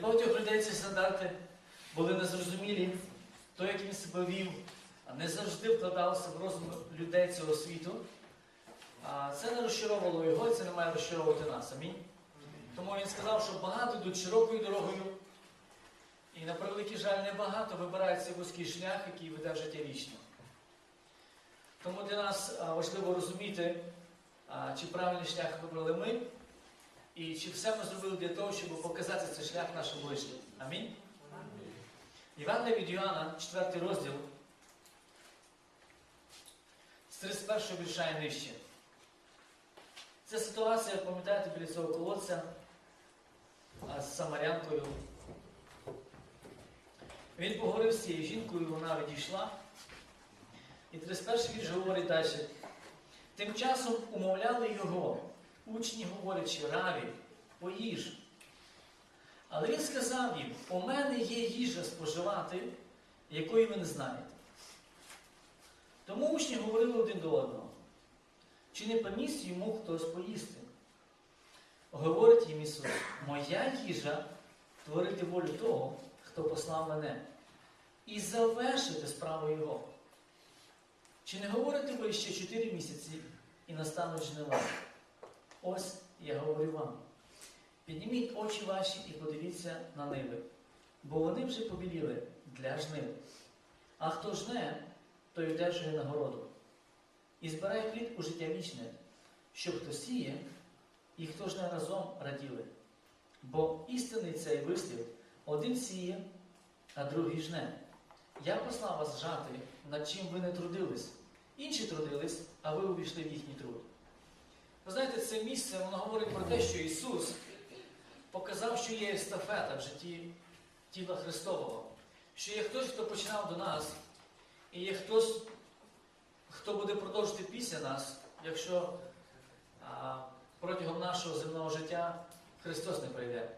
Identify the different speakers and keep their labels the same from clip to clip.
Speaker 1: для багатьох людей ці стандарти були незрозумілі, то, як він себе вів, не завжди вкладався в розум людей цього світу. Це не розчаровувало його, і це не має розчаровувати нас. Амінь. Тому він сказав, що багато йдуть широкою дорогою. І на превеликий жаль, небагато вибирають цей вузький шлях, який веде в життя вічне. Тому для нас важливо розуміти, чи правильний шлях вибрали ми, і чи все ми зробили для того, щоб показати цей шлях нашим ближнім. Амінь. Івангелія від Йоанна, 4 розділ, з 31 вірша і нижче. Ця ситуація, пам'ятаєте, біля цього колодця з Самарянкою. Він поговорив з цією жінкою, вона відійшла. І 31 вірш говорить далі. Тим часом умовляли його, учні говорячи, раві, поїж. Але він сказав їм, у мене є їжа споживати, якої ви не знаєте. Тому учні говорили один до одного. Чи не помість йому хтось поїсти? Говорить їм Ісус, моя їжа творити волю того, хто послав мене, і завершити справу Його. Чи не говорите ви ще чотири місяці і настануть жнива? Ось я говорю вам. Підніміть очі ваші і подивіться на ниви, бо вони вже побіліли для жнив. А хто жне, той одержує нагороду. І збирає плід у життя вічне, щоб хто сіє, і хто жне разом раділи. Бо істинний цей вислів один сіє, а другий жне. Я послав вас жати, над чим ви не трудились. Інші трудились, а ви увійшли в їхній труд. Ви знаєте, це місце воно говорить про те, що Ісус показав, що є естафета в житті тіла Христового, що є хтось, хто починав до нас, і є хтось, хто буде продовжити після нас, якщо а, протягом нашого земного життя Христос не прийде.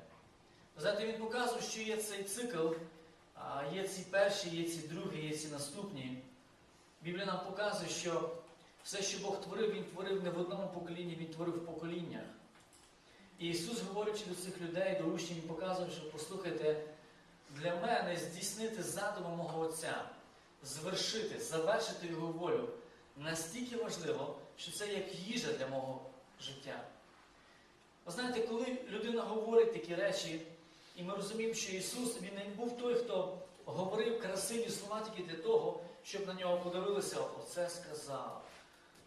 Speaker 1: Ви знаєте, Він показує, що є цей цикл, а, є ці перші, є ці другі, є ці наступні. Біблія нам показує, що все, що Бог творив, Він творив не в одному поколінні, Він творив в поколіннях. І Ісус, говорячи до цих людей, до учнів, Він показує, що послухайте, для мене здійснити задуму мого Отця, звершити, завершити Його волю настільки важливо, що це як їжа для мого життя. Ви знаєте, коли людина говорить такі речі, і ми розуміємо, що Ісус Він не був той, хто говорив красиві слова тільки для того, щоб на нього подивилися, оце сказав.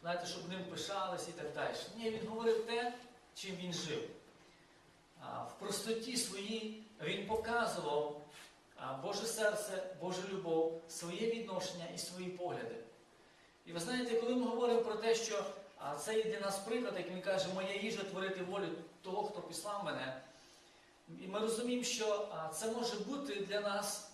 Speaker 1: Знаєте, щоб ним пишались і так далі. Ні, він говорив те, чим він жив. В простоті своїй він показував Боже серце, Божу любов, своє відношення і свої погляди. І ви знаєте, коли ми говоримо про те, що це є для нас приклад, як він каже, моя їжа творити волю того, хто післав мене. І ми розуміємо, що це може бути для нас,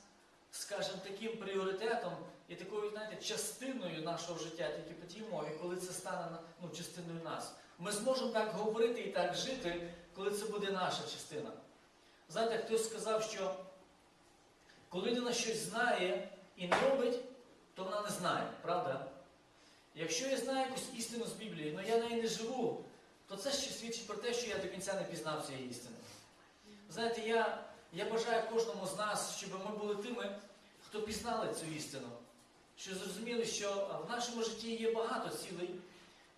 Speaker 1: скажімо, таким пріоритетом і такою, знаєте, частиною нашого життя, тільки по тій мові, коли це стане ну, частиною нас. Ми зможемо так говорити і так жити, коли це буде наша частина. Знаєте, хтось сказав, що коли людина щось знає і не робить, то вона не знає, правда? Якщо я знаю якусь істину з Біблії, але я нею не живу, то це ще свідчить про те, що я до кінця не пізнав цієї істини. Знаєте, я, я бажаю кожному з нас, щоб ми були тими, хто пізнали цю істину. Що зрозуміли, що в нашому житті є багато цілей,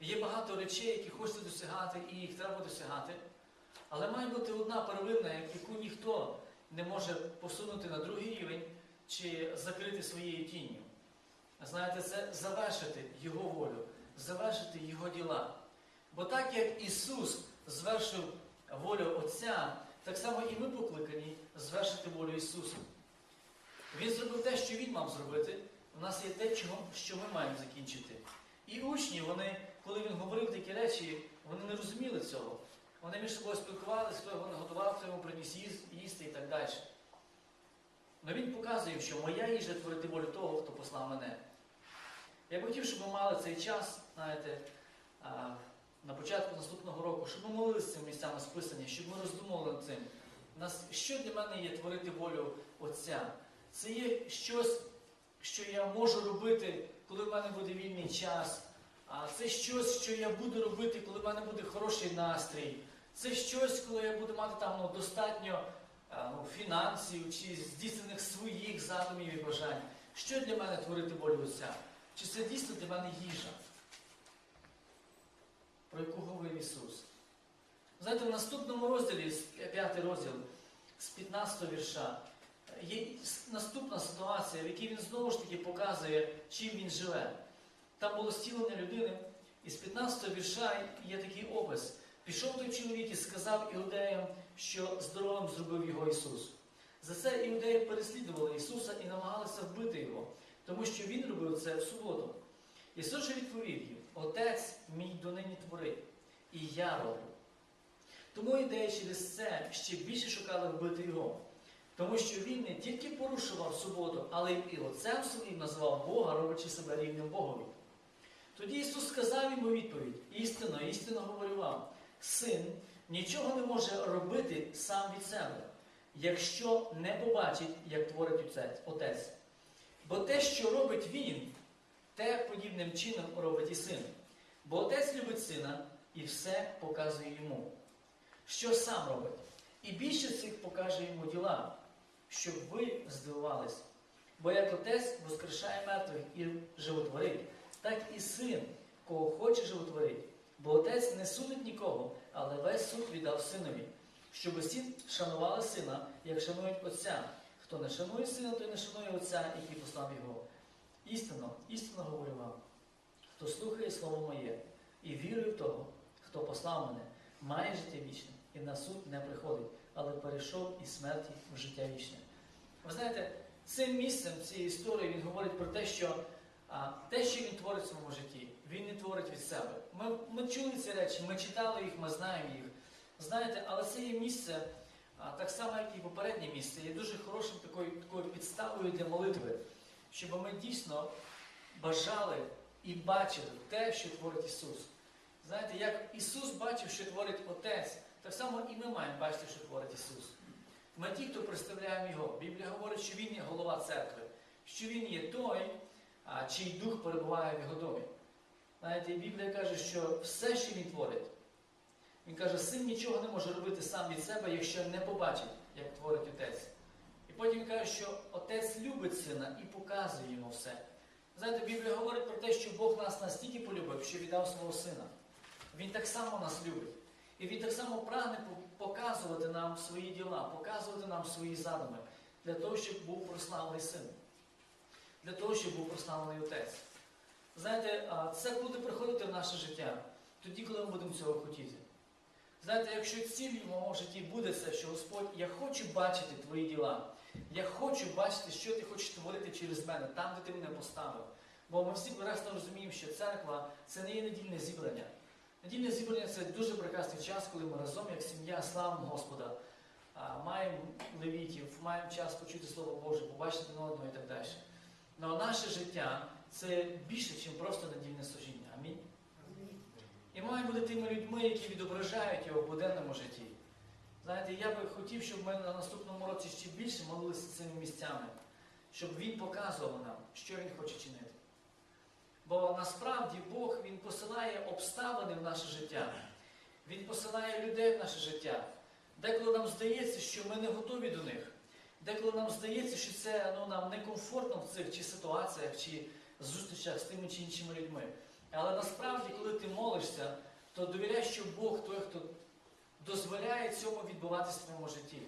Speaker 1: є багато речей, які хочеться досягати, і їх треба досягати. Але має бути одна первинна, яку ніхто не може посунути на другий рівень чи закрити своєю тінню. Знаєте, це завершити Його волю, завершити Його діла. Бо так як Ісус звершив волю Отця, так само і ми покликані звершити волю Ісуса. Він зробив те, що Він мав зробити. У нас є те, що ми маємо закінчити. І учні, вони, коли він говорив такі речі, вони не розуміли цього. Вони між собою спілкувалися, хто його не готував, хто йому приніс їсти і так далі. Але він показує, що моя їжа творити волю того, хто послав мене. Я б хотів, щоб ми мали цей час, знаєте, на початку наступного року, щоб ми молилися цими місцями списання, щоб ми роздумували над цим. Що для мене є творити волю Отця? Це є щось, що я можу робити, коли в мене буде вільний час. А це щось, що я буду робити, коли в мене буде хороший настрій. Це щось, коли я буду мати там ну, достатньо ну, фінансів чи здійснених своїх задумів і бажань. Що для мене творити волю Отця? Чи це дійсно для мене їжа? Про яку говорив Ісус? Знаєте, в наступному розділі, п'ятий розділ, з 15 вірша, є наступна ситуація, в якій він знову ж таки показує, чим він живе. Там було зцілення людини, і з 15 вірша є такий опис. Пішов той чоловік і сказав іудеям, що здоровим зробив його Ісус. За це іудеї переслідували Ісуса і намагалися вбити Його, тому що Він робив це в суботу. Ісус же відповів їм: Отець мій донині творить, і я роблю. Тому ідея через це ще більше шукали вбити його. Тому що він не тільки порушував суботу, але й отцем своїм назвав Бога, робячи себе рівним Богові. Тоді Ісус сказав йому відповідь: істинно, істинно говорю вам, син нічого не може робити сам від себе, якщо не побачить, як творить отець. Бо те, що робить він, те подібним чином робить і син. Бо отець любить сина і все показує йому. Що сам робить? І більше цих покаже йому діла, щоб ви здивувались. Бо як отець воскрешає мертвих і животворить, так і син, кого хоче животворить. Бо отець не судить нікого, але весь суд віддав синові, щоб усі шанували сина, як шанують отця. Хто не шанує сина, той не шанує отця, який послав його. Істинно, істинно говорю вам, хто слухає слово моє і вірує в того, хто послав мене, має життя вічне і на суд не приходить, але перейшов із смерті в життя вічне. Ви знаєте, цим місцем цієї історії він говорить про те, що а, те, що він творить в своєму житті, він не творить від себе. Ми, ми чули ці речі, ми читали їх, ми знаємо їх. Знаєте, але це є місце, а, так само, як і попереднє місце, є дуже хорошим такою, такою підставою для молитви, щоб ми дійсно бажали і бачили те, що творить Ісус. Знаєте, як Ісус бачив, що творить Отець, так само і ми маємо бачити, що творить Ісус. Ми ті, хто представляємо Його. Біблія говорить, що Він є голова церкви, що Він є той, чий дух перебуває в його домі. Знаєте, Біблія каже, що все, що він творить, він каже, син нічого не може робити сам від себе, якщо не побачить, як творить отець. І потім він каже, що отець любить сина і показує йому все. Знаєте, Біблія говорить про те, що Бог нас настільки полюбив, що віддав свого сина. Він так само нас любить. І він так само прагне показувати нам свої діла, показувати нам свої задуми, для того, щоб був прославлений син, для того, щоб був прославлений отець. Знаєте, це буде приходити в наше життя тоді, коли ми будемо цього хотіти. Знаєте, якщо ціль в моєму житті буде це, що Господь, я хочу бачити твої діла, я хочу бачити, що ти хочеш творити через мене, там, де ти мене поставив. Бо ми всі прекрасно розуміємо, що церква це не є недільне зібрання. Недільне зібрання це дуже прекрасний час, коли ми разом, як сім'я, славимо Господа, маємо левітів, маємо час почути Слово Боже, побачити один одного і так далі. Але наше життя це більше, ніж просто недільне служіння. Амінь. І маємо бути тими людьми, які відображають його в буденному житті. Знаєте, я би хотів, щоб ми на наступному році ще більше молилися цими місцями, щоб він показував нам, що він хоче чинити. Бо насправді Бог Він посилає обставини в наше життя. Він посилає людей в наше життя. Деколи нам здається, що ми не готові до них. Деколи нам здається, що це ну, нам некомфортно в цих чи ситуаціях, чи зустрічах з тими чи іншими людьми. Але насправді, коли ти молишся, то довіряй, що Бог той, хто дозволяє цьому відбуватися в твоєму житті.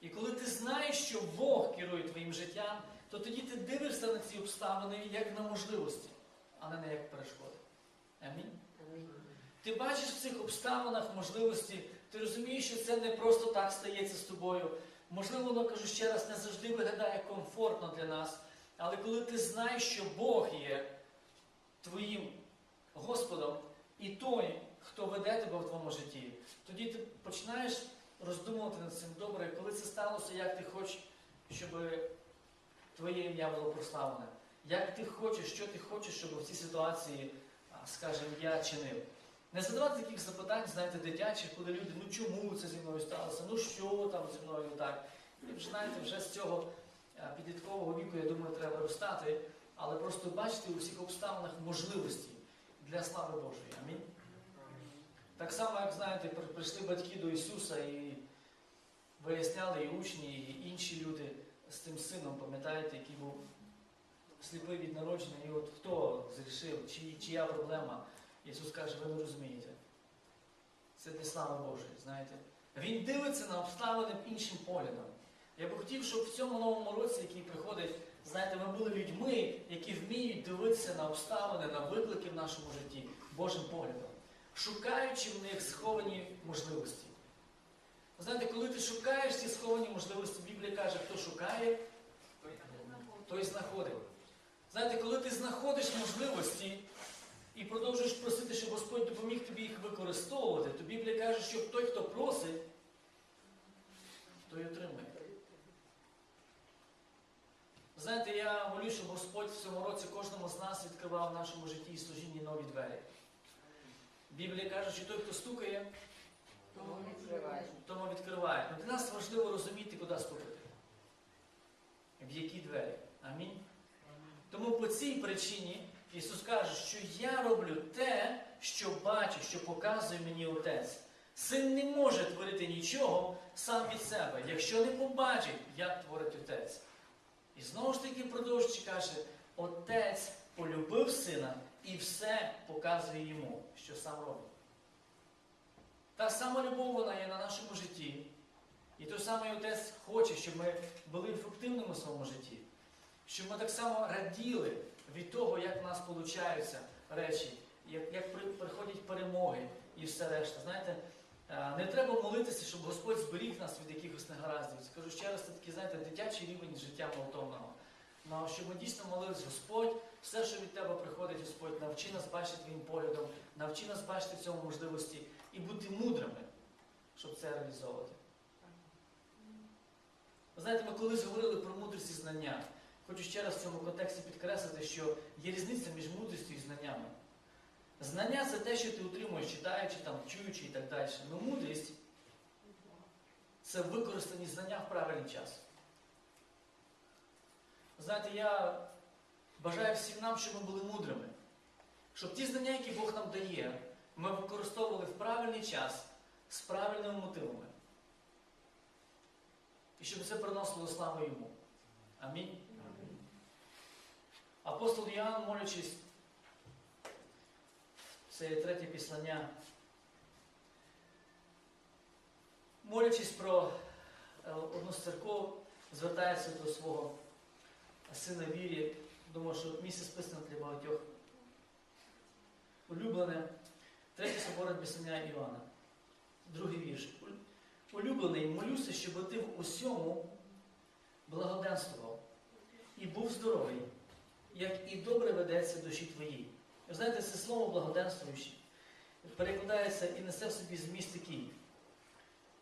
Speaker 1: І коли ти знаєш, що Бог керує твоїм життям, то тоді ти дивишся на ці обставини як на можливості, а не як перешкоди. Амінь. Ти бачиш в цих обставинах можливості, ти розумієш, що це не просто так стається з тобою. Можливо, воно кажу ще раз, не завжди виглядає комфортно для нас. Але коли ти знаєш, що Бог є твоїм Господом і той, хто веде тебе в твоєму житті, тоді ти починаєш роздумувати над цим добре, коли це сталося, як ти хочеш, щоб твоє ім'я було прославлене. Як ти хочеш, що ти хочеш, щоб в цій ситуації, скажімо, я чинив. Не задавати таких запитань, знаєте, дитячих, коли люди, ну чому це зі мною сталося, ну що там зі мною так. І вже знаєте, вже з цього підліткового віку, я думаю, треба виростати, але просто бачити у всіх обставинах можливості для слави Божої. Амінь. Так само, як знаєте, прийшли батьки до Ісуса і виясняли і учні, і інші люди з тим сином, пам'ятаєте, який був сліпий від народження, і от хто зрішив, чи, чия проблема. Ісус каже, ви не розумієте. Це для слави Божої, знаєте. Він дивиться на обставини іншим поглядом. Я би хотів, щоб в цьому новому році, який приходить, знаєте, ми були людьми, які вміють дивитися на обставини, на виклики в нашому житті Божим поглядом, шукаючи в них сховані можливості. Знаєте, коли ти шукаєш ці сховані можливості, Біблія каже, хто шукає, той знаходить. Знаєте, коли ти знаходиш можливості і продовжуєш просити, щоб Господь допоміг тобі їх використовувати, то Біблія каже, що той, хто просить, той отримає. Знаєте, я молю, щоб Господь в цьому році кожному з нас відкривав в нашому житті і служінні нові двері. Біблія каже, що той, хто стукає,
Speaker 2: Тому відкривай.
Speaker 1: тому відкриває. Ну, для нас важливо розуміти, куди стукати. В які двері. Амінь. Тому по цій причині Ісус каже, що я роблю те, що бачу, що показує мені Отець. Син не може творити нічого сам від себе, якщо не побачить, як творить Отець. І знову ж таки продовжуючи каже, Отець полюбив сина і все показує йому, що сам робить. Та сама любов вона є на нашому житті. І той самий Отець хоче, щоб ми були ефективними в своєму житті. Щоб ми так само раділи від того, як в нас получаються речі, як, як приходять перемоги і все решта. Знаєте, е, не треба молитися, щоб Господь зберіг нас від якихось негараздів. Скажу ще раз, це такий, знаєте, дитячий рівень життя молитовного. Ну, щоб ми дійсно молились, Господь, все, що від Тебе приходить, Господь, навчи нас бачити Твоїм поглядом, навчи нас бачити в цьому можливості і бути мудрими, щоб це реалізовувати. Ви знаєте, ми колись говорили про мудрість і знання. Хочу ще раз в цьому контексті підкреслити, що є різниця між мудрістю і знаннями. Знання це те, що ти отримуєш, читаючи, там, чуючи і так далі. Ну мудрість це використані знання в правильний час. Знаєте, я бажаю всім нам, щоб ми були мудрими. Щоб ті знання, які Бог нам дає, ми використовували в правильний час з правильними мотивами. І щоб це приносило славу йому. Амінь. Апостол Іоанн, молячись, це є третє післання, молячись про е, одну з церков, звертається до свого сина вірі. Думаю, що місце списано для багатьох. Улюблене, третє соборне післання Іоанна. Другий вірш. Улюблений, молюся, щоб ти в усьому благоденствував і був здоровий, як і добре ведеться душі твоїй. Ви знаєте, це слово благоденствуючий перекладається і несе в собі зміст такий.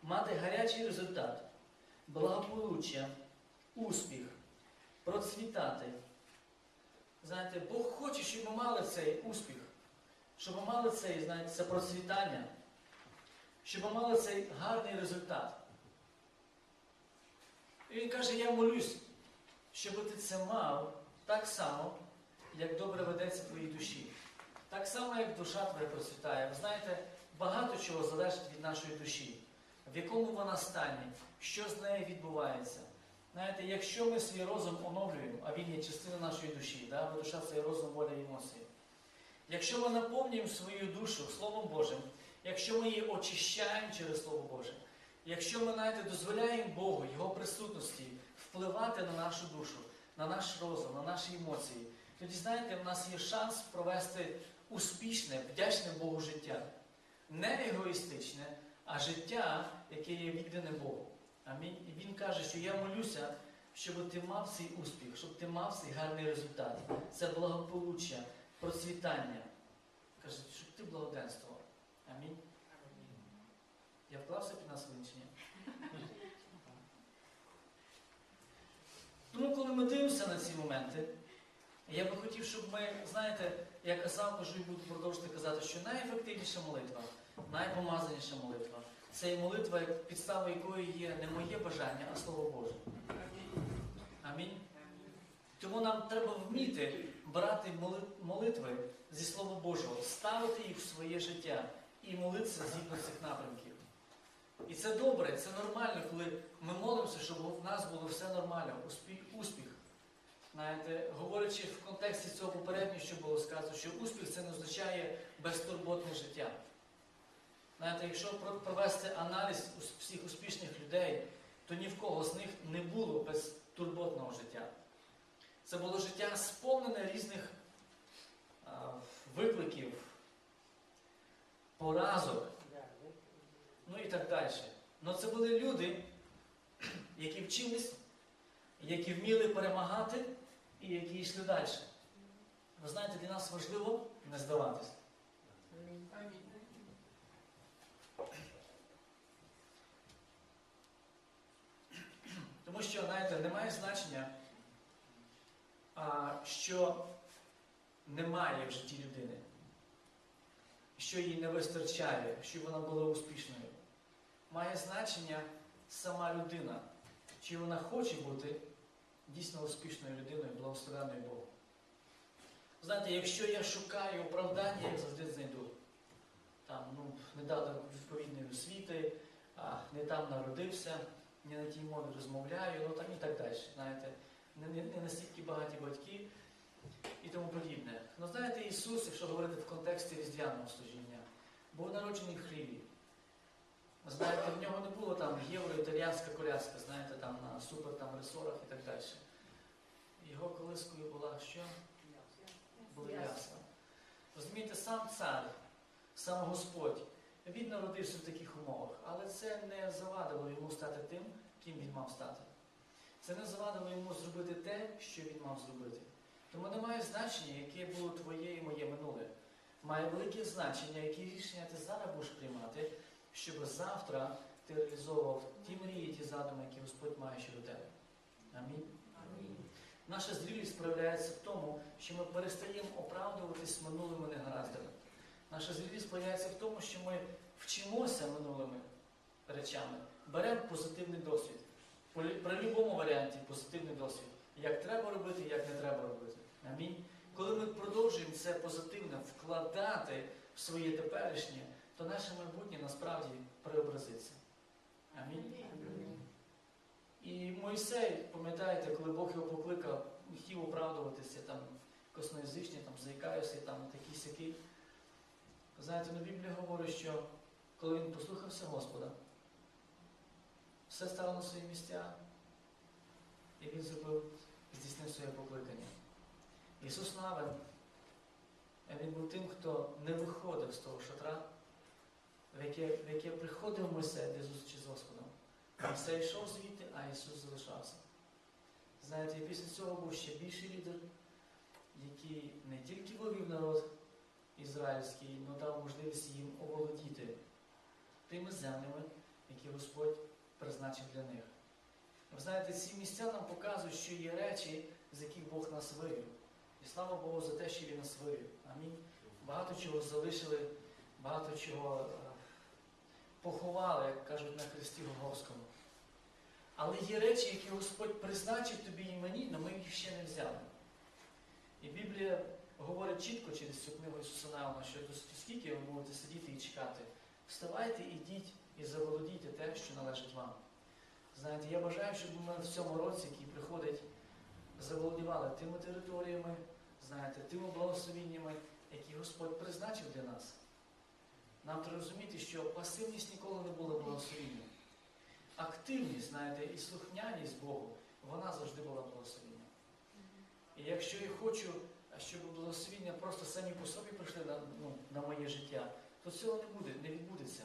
Speaker 1: Мати гарячий результат, благополуччя, успіх, процвітати. Знаєте, Бог хоче, щоб ми мали цей успіх, щоб ми мали цей, знаєте, це процвітання, щоб ми мали цей гарний результат. І він каже, я молюсь, щоб ти це мав так само, як добре ведеться твоїй душі. Так само, як душа твоя процвітає. Ви знаєте, багато чого залежить від нашої душі, в якому вона стані, що з нею відбувається. Знаєте, якщо ми свій розум оновлюємо, а він є частина нашої душі, да? бо душа це є розум, воля і емоції. Якщо ми наповнюємо свою душу Словом Божим, якщо ми її очищаємо через Слово Боже, якщо ми знаєте, дозволяємо Богу, Його присутності впливати на нашу душу, на наш розум, на наші емоції, тоді, знаєте, в нас є шанс провести успішне, вдячне Богу життя. Не егоїстичне, а життя, яке є віддане Богу. Амінь. І він каже, що я молюся, щоб ти мав цей успіх, щоб ти мав цей гарний результат. Це благополуччя, процвітання. Каже, щоб ти благоденствував. Амінь. Я вклався під нас чи ні? Тому, коли ми дивимося на ці моменти, я би хотів, щоб ми, знаєте, я казав, кажу і буду продовжувати казати, що найефективніша молитва, найпомазаніша молитва це є молитва, підстава якої є не моє бажання, а Слово Боже. Амінь. Тому нам треба вміти брати молитви зі Слова Божого, ставити їх в своє життя і молитися згідно цих напрямків. І це добре, це нормально, коли ми молимося, щоб в нас було все нормально, успіх. успіх. Знаєте, говорячи в контексті цього попереднього, що було сказано, що успіх це не означає безтурботне життя. Знаєте, якщо провести аналіз всіх успішних людей, то ні в кого з них не було безтурботного життя. Це було життя сповнене різних викликів, поразок, ну і так далі. Але це були люди, які вчились, які вміли перемагати і які йшли далі. Ви знаєте, для нас важливо не здаватись. Тому що, знаєте, немає значення, що немає в житті людини, що їй не вистачає, що вона була успішною. Має значення сама людина, чи вона хоче бути дійсно успішною людиною, благословенною Богом. Знаєте, якщо я шукаю оправдання, я завжди знайду. Там, ну, не дали відповідної освіти, не там народився, не на тій мові розмовляю, ну там і так далі. Знаєте, не, не, не настільки багаті батьки і тому подібне. Ну знаєте, Ісус, якщо говорити в контексті різдвяного служіння, був народжений в хліві. Знаєте, в нього не було там євро-італіянська коляска, знаєте, там на супер там ресорах і так далі. Його колискою була що? Були ясла. Розумієте, сам цар, сам Господь, він народився в таких умовах, але це не завадило йому стати тим, ким він мав стати. Це не завадило йому зробити те, що він мав зробити. Тому не має значення, яке було твоє і моє минуле. Має велике значення, які рішення ти зараз будеш приймати, щоб завтра ти реалізовував ті мрії, ті задуми, які Господь має щодо тебе. Амінь. Наша зрілість проявляється в тому, що ми перестаємо оправдуватись минулими негараздами. Наша зрілість проявляється в тому, що ми вчимося минулими речами, беремо позитивний досвід. При, при будь-якому варіанті позитивний досвід. Як треба робити, як не треба робити. Амінь. Коли ми продовжуємо це позитивне вкладати в своє теперішнє, то наше майбутнє насправді преобразиться. Амінь. І Мойсей, пам'ятаєте, коли Бог його покликав, хотів оправдуватися там косноязичні, там заїкаюся, там такі сякі. Знаєте, на Біблії говорить, що коли він послухався Господа, все стало на свої місця, і він зробив, здійснив своє покликання. Ісус Навин, він був тим, хто не виходив з того шатра, в яке, в яке приходив Мойсей для зустрічі з Господом. Мойсей йшов звідти, а Ісус залишався. Знаєте, і після цього був ще більший лідер, який не тільки вивів народ ізраїльський, але дав можливість їм оволодіти тими землями, які Господь призначив для них. Ви знаєте, ці місця нам показують, що є речі, з яких Бог нас вивів. І слава Богу за те, що Він нас вивів. Амінь. Багато чого залишили, багато чого е, поховали, як кажуть на Христі Гоговському. Але є речі, які Господь призначив тобі і мені, але ми їх ще не взяли. І Біблія говорить чітко через цю книгу Ісуса Навина, що скільки ви будете сидіти і чекати. Вставайте, ідіть і заволодійте те, що належить вам. Знаєте, я бажаю, щоб ми в цьому році, який приходить, заволодівали тими територіями, знаєте, тими благословіннями, які Господь призначив для нас. Нам треба розуміти, що пасивність ніколи не була благословінням. Активність, знаєте, і слухняність Богу, вона завжди була благословенням. І якщо я хочу, щоб благословіння просто самі по собі прийшли на, ну, на моє життя, то цього не буде, не відбудеться.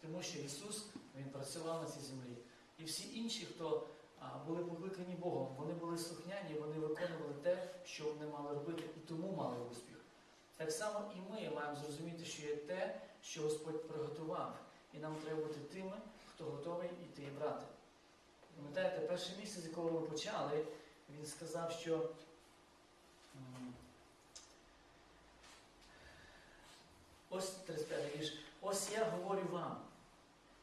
Speaker 1: Тому що Ісус Він працював на цій землі. І всі інші, хто а, були покликані Богом, вони були слухняні, вони виконували те, що вони мали робити, і тому мали успіх. Так само і ми маємо зрозуміти, що є те, що Господь приготував. І нам треба бути тими, хто готовий іти і брати. Пам'ятаєте, перше місце, з якого ми почали, він сказав, що Ось 35 вірш. Ось я говорю вам.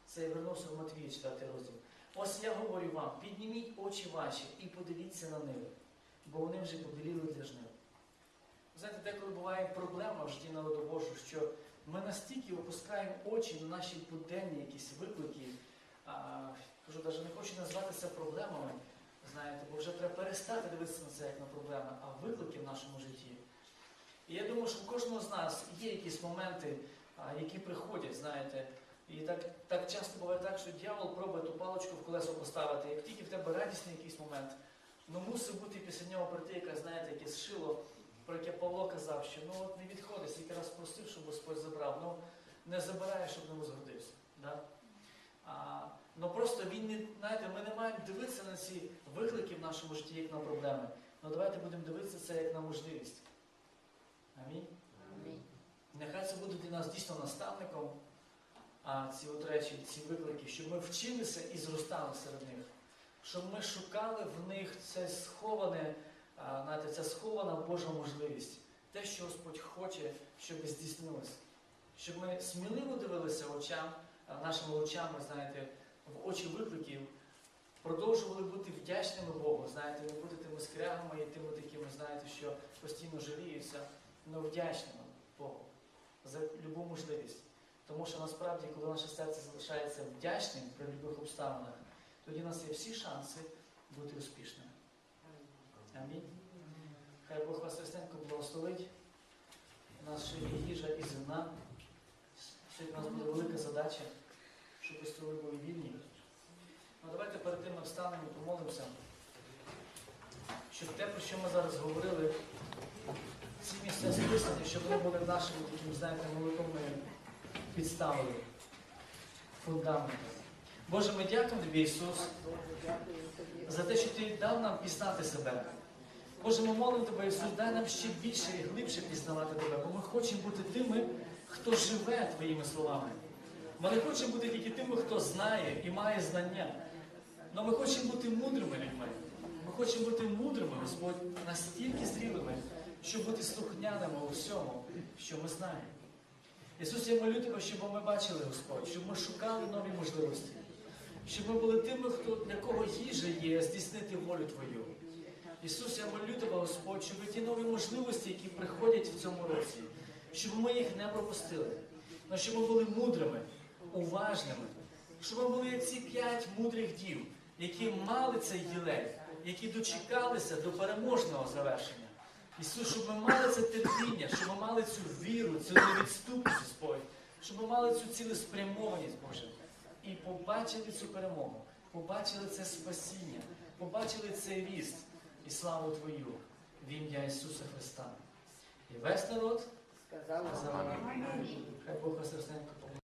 Speaker 1: Це я вернувся в Матвія 4 розділ. Ось я говорю вам, підніміть очі ваші і подивіться на них, бо вони вже побіліли для жнив. Знаєте, деколи буває проблема в житті народу Божого, що ми настільки опускаємо очі на наші буденні якісь виклики. А, кажу, навіть не хочу назвати це проблемами, знаєте, бо вже треба перестати дивитися на це як на проблеми, а виклики в нашому житті. І я думаю, що у кожного з нас є якісь моменти, а, які приходять, знаєте. І так, так часто буває так, що дьявол пробує ту паличку в колесо поставити. Як тільки в тебе радісний якийсь момент, ну мусить бути після нього прийти, яка, знаєте, якесь шило, про яке Павло казав, що ну от не відходить, скільки раз просив, щоб Господь забрав, ну не забирає, щоб не возгордився. Да? А, ну просто він не, знаєте, ми не маємо дивитися на ці виклики в нашому житті, як на проблеми. Ну давайте будемо дивитися це як на можливість. Амінь.
Speaker 2: Амінь.
Speaker 1: Нехай це буде для нас дійсно наставником, а ці от речі, ці виклики, щоб ми вчилися і зростали серед них, щоб ми шукали в них це сховане, знаєте, ця схована Божа можливість, те, що Господь хоче, щоб здійснилося. Щоб ми сміливо дивилися очам, нашими очами, знаєте, в очі викликів, продовжували бути вдячними Богу, знаєте, не бути тими скрягами і тими такими, знаєте, що постійно жаліються, але вдячними Богу за любу можливість. Тому що насправді, коли наше серце залишається вдячним при будь-яких обставинах, тоді у нас є всі шанси бути успішними. Амінь. Хай Бог вас ясненько благословить. У нас ще є їжа і зерна. Сьогодні у нас буде велика задача, щоб столи були вільні. Ну, давайте перед тим ми встанемо і помолимося, щоб те, про що ми зараз говорили, ці місця списані, щоб вони були нашими таким, знаєте, молитовною підставою, фундаментом. Боже, ми дякуємо тобі, Ісус, за те, що ти дав нам пізнати себе. Боже, ми молимо тебе, Ісус, дай нам ще більше і глибше пізнавати тебе, бо ми хочемо бути тими, хто живе твоїми словами. Ми не хочемо бути тільки тими, хто знає і має знання. Але ми хочемо бути мудрими людьми. Ми хочемо бути мудрими, Господь, настільки зрілими, щоб бути слухняними у всьому, що ми знаємо. Ісус, я молю тебе, щоб ми бачили, Господь, щоб ми шукали нові можливості, щоб ми були тими, хто для кого їжа є здійснити волю Твою. Ісус, я молю тебе, Господь, щоб ті нові можливості, які приходять в цьому році, щоб ми їх не пропустили, але щоб ми були мудрими, уважними, щоб ми були ці п'ять мудрих дів, які мали цей ділей, які дочекалися до переможного завершення. Ісус, щоб ми мали це терпіння, щоб ми мали цю віру, цю невідступність, Господь, щоб ми мали цю цілеспрямованість, Боже, і побачили цю перемогу, побачили це спасіння, побачили цей ріст і славу Твою в ім'я Ісуса Христа. І весь народ
Speaker 2: Сказав Амінь.
Speaker 1: хай Бог Христенко